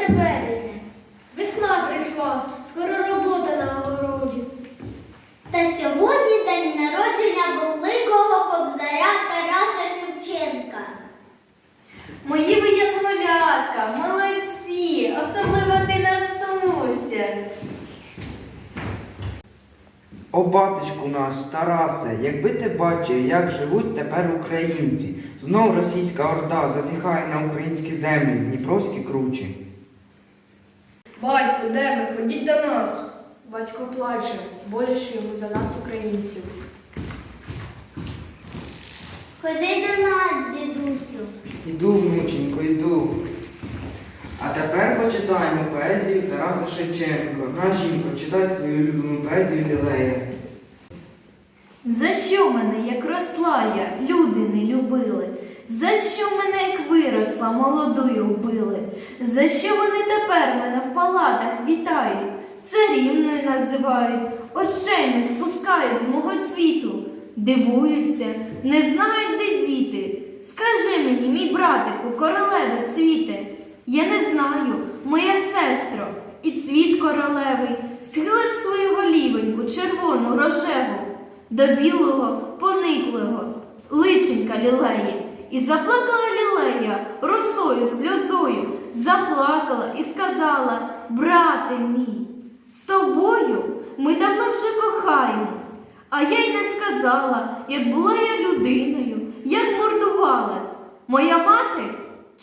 9 березня. Весна прийшла, скоро робота на огороді. Та сьогодні день народження великого кобзаря Тараса Шевченка. Мої ви як малятка, молодці, особливо ти Настуся. О, батечку наш, Тарасе, якби ти бачив, як живуть тепер українці. Знов російська орда зазіхає на українські землі, Дніпровські кручі. Батько, де ви? Ходіть до нас. Батько плаче, боляче йому за нас, українців. Ходи до нас, дідусю. Іду, внученько, іду. А тепер почитаємо поезію Тараса Шевченко. На жінко, читай свою улюблену поезію Лілея. За що мене, як росла я, люди не любили? Що мене, як виросла, молодою вбили? За що вони тепер мене в палатах вітають? Царівною називають, очей не спускають з мого цвіту, дивуються, не знають, де діти. Скажи мені, мій братику, королеви цвіте. Я не знаю, моя сестро, і цвіт королевий схилив свою голівеньку, червону, рожеву, до білого, пониклого, личенька лілеї. І заплакала лілея росою, сльозою, заплакала і сказала, брате мій, з тобою ми давно вже кохаємось. А я й не сказала, як була я людиною, як мордувалась. Моя мати,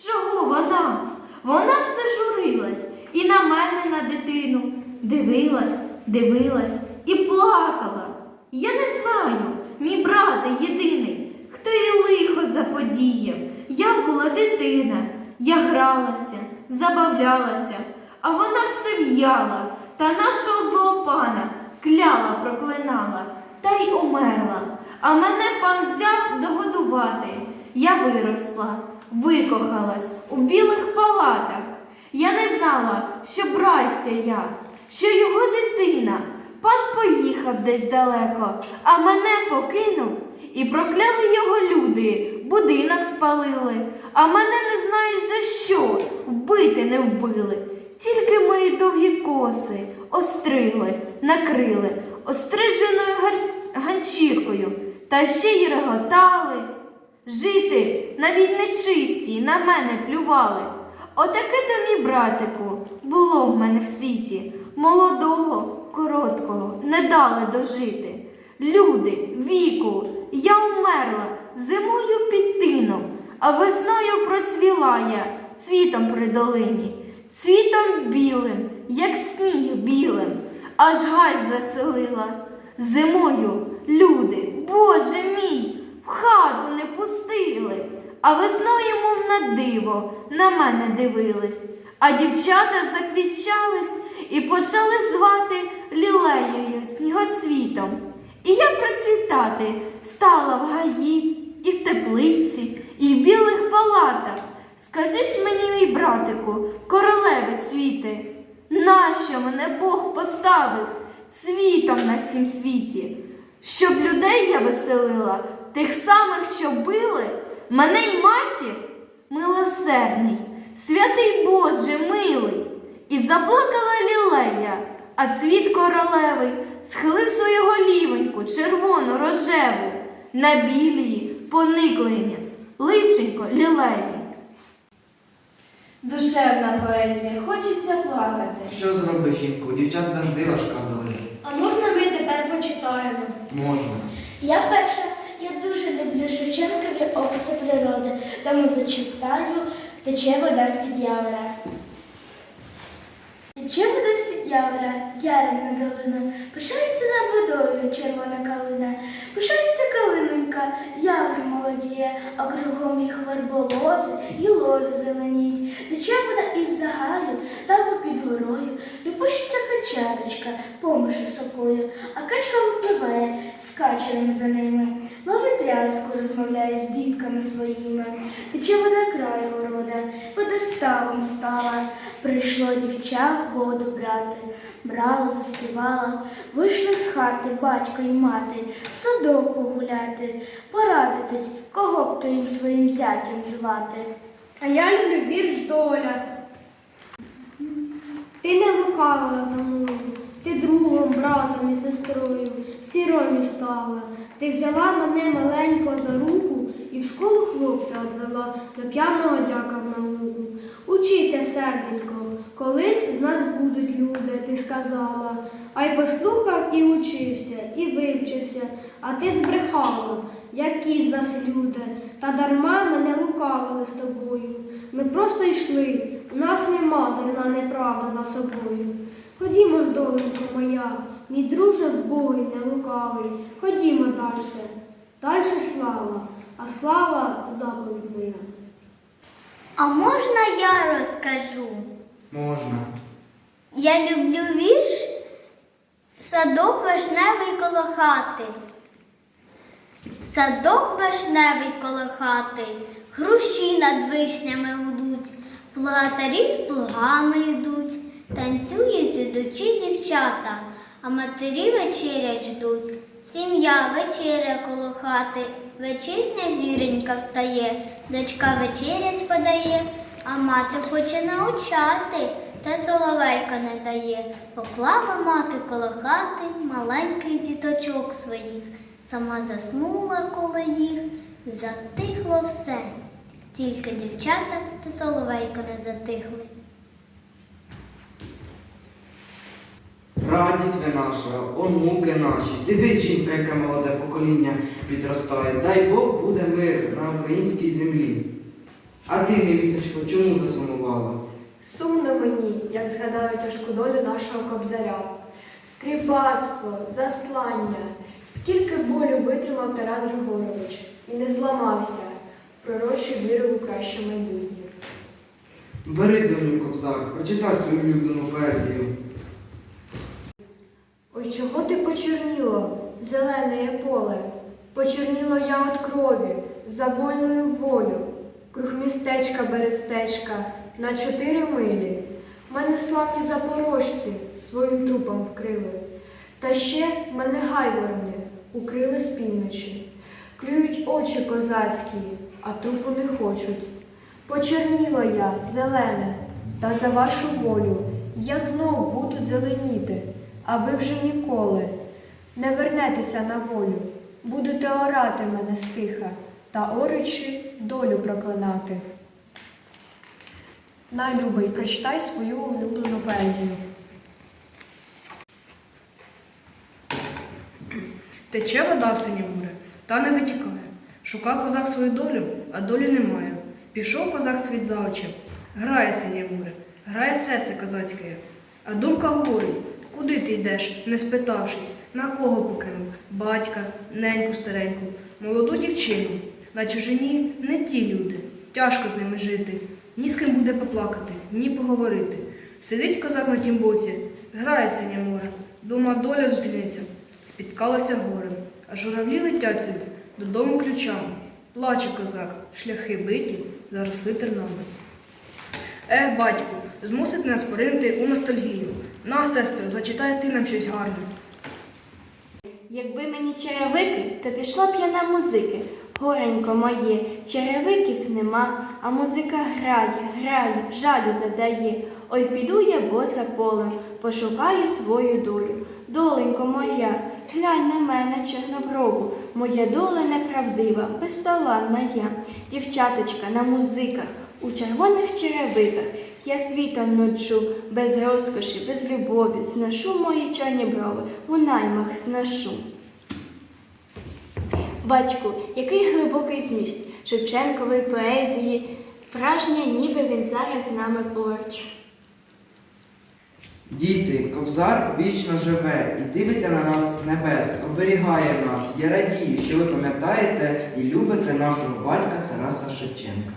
чого вона? Вона все журилась і на мене, на дитину, дивилась, дивилась і плакала. Я не знаю, мій брате єдиний, хто їй лихо заподіяв. Я була дитина, я гралася, забавлялася, а вона все в'яла та нашого злого пана кляла, проклинала та й умерла. А мене пан взяв догодувати. Я виросла, викохалась у білих палатах. Я не знала, що брайся я, що його дитина. Пан поїхав десь далеко, а мене покинув, і прокляли його люди, будинок спалили, а мене не знаєш за що, вбити не вбили. Тільки мої довгі коси острили, накрили остриженою ганчіркою, та ще й реготали. Жити навіть нечисті на мене плювали. Отаке то, мій братику, було в мене в світі. Молодого, короткого не дали дожити. Люди, віку, я умерла зимою під тином, а весною процвіла я цвітом при долині, цвітом білим, як сніг білим, аж гай звеселила. Зимою люди, Боже мій, в хату не пустили, а весною, мов на диво, на мене дивились, а дівчата заквітчались і почали звати лілеєю снігоцвітом. І я процвітати стала в гаї, і в теплиці, і в білих палатах. Скажи ж мені, мій братику, королеви цвіти, нащо мене Бог поставив цвітом на всім світі? Щоб людей я веселила, тих самих, що били, мене й матір, милосердний, святий Боже милий, і заплакала лілея, а цвіт королевий схилив свою голівоньку, червону рожеву, на білії пониклення, личенько лілеї. Душевна поезія, хочеться плакати. Що зробиш, жінку? Дівчат завжди важка доля. А можна ми тепер почитаємо? Можна. Я перша, я дуже люблю Шевченкові описи природи, тому зачитаю тече вода з-під явора. Тече вода з-під явора, яром на долину, пишається над водою червона калина, пишається калинонька, явор молодіє, а кругом їх верболози і лози зеленіть. Тече вода із загаю, там попід горою, і пишеться качаточка, помише сокою, а качка випливає з качерем за ними. Розмовляє з дітками своїми. Тече вода край города, вода водоставом стала. Прийшло дівча воду брати, брала, заспівала, вийшли з хати батько й мати, в садок погуляти, порадитись, кого б то їм своїм зятям звати. А я люблю вірш доля. Ти не лукавила за мною, ти другом, братом і сестрою, сіромі стала. Ти взяла мене маленько за руку і в школу хлопця одвела до п'яного дяка в науку. Учися, серденько, колись з нас будуть люди, ти сказала. А й послухав і учився, і вивчився, а ти збрехала, які з нас люди, та дарма мене лукавили з тобою. Ми просто йшли, у нас нема зерна неправда за собою. Ходімо ж, доленько моя, мій друже вбогий, не лукавий, ходімо дальше. Дальше слава, а слава заповідь моя. А можна я розкажу? Можна. Я люблю вірш Садок вишневий коло хати. Садок вишневий коло хати, груші над вишнями гудуть, плугатарі з плугами йдуть, танцюють ідучі дівчата, а матері вечерять ждуть. Сім'я вечеря коло хати, вечірня зіронька встає, дочка вечерять подає, а мати хоче научати, та соловейка не дає. Поклала мати коло хати маленький діточок своїх, сама заснула коло їх, затихло все. Тільки дівчата та соловейко не затихли. Радість ви наша, онуки наші. Дивись, жінка, яке молоде покоління підростає. Дай Бог буде мир на українській землі. А ти, невісточко, чому засумувала? Сумно мені, як згадаю тяжку долю нашого кобзаря. Кріпацтво, заслання, скільки болю витримав Тарас Григорович і не зламався, пророчу віру у краще майбутнє. Бери доню кобзар, прочитай свою улюблену поезію. Ой, чого ти почерніло, зелене поле? Почерніло я от крові, за вольною волю. Круг містечка берестечка на чотири милі. Мене славні запорожці своїм трупом вкрили. Та ще мене гайворні укрили з півночі. Клюють очі козацькі, а трупу не хочуть. Почерніло я, зелене, та за вашу волю я знов буду зеленіти, а ви вже ніколи не вернетеся на волю, будете орати мене стиха та оричі долю проклинати. Найлюбий, прочитай свою улюблену поезію. Тече вода в синє море, та не витікає. Шукав козак свою долю, а долі немає. Пішов козак світ за очі, грає синє море, грає серце козацьке. А думка говорить, куди ти йдеш, не спитавшись, на кого покинув? Батька, неньку стареньку, молоду дівчину. На чужині не ті люди, тяжко з ними жити. Ні з ким буде поплакати, ні поговорити. Сидить козак на тім боці, грає синє море, думав, доля зустрінеться спіткалася горем, а журавлі летять собі додому ключами. Плаче козак, шляхи биті, заросли тернами. Ех, батьку, змусить нас поринути у ностальгію. На, сестро, зачитай ти нам щось гарне. Якби мені черевики, то пішла б я на музики. Горенько моє, черевиків нема, а музика грає, грає, жалю задає. Ой, піду я боса полем, пошукаю свою долю. Доленько моя, глянь на мене чорноброву, моя доля неправдива, безталанна я. Дівчаточка на музиках, у червоних черевиках. Я світом ночу, без розкоші, без любові, зношу мої чорні брови, у наймах зношу. Батьку, який глибокий зміст Шевченкової поезії, враження, ніби він зараз з нами поруч. Діти, кобзар вічно живе і дивиться на нас з небес, оберігає нас. Я радію, що ви пам'ятаєте і любите нашого батька Тараса Шевченка.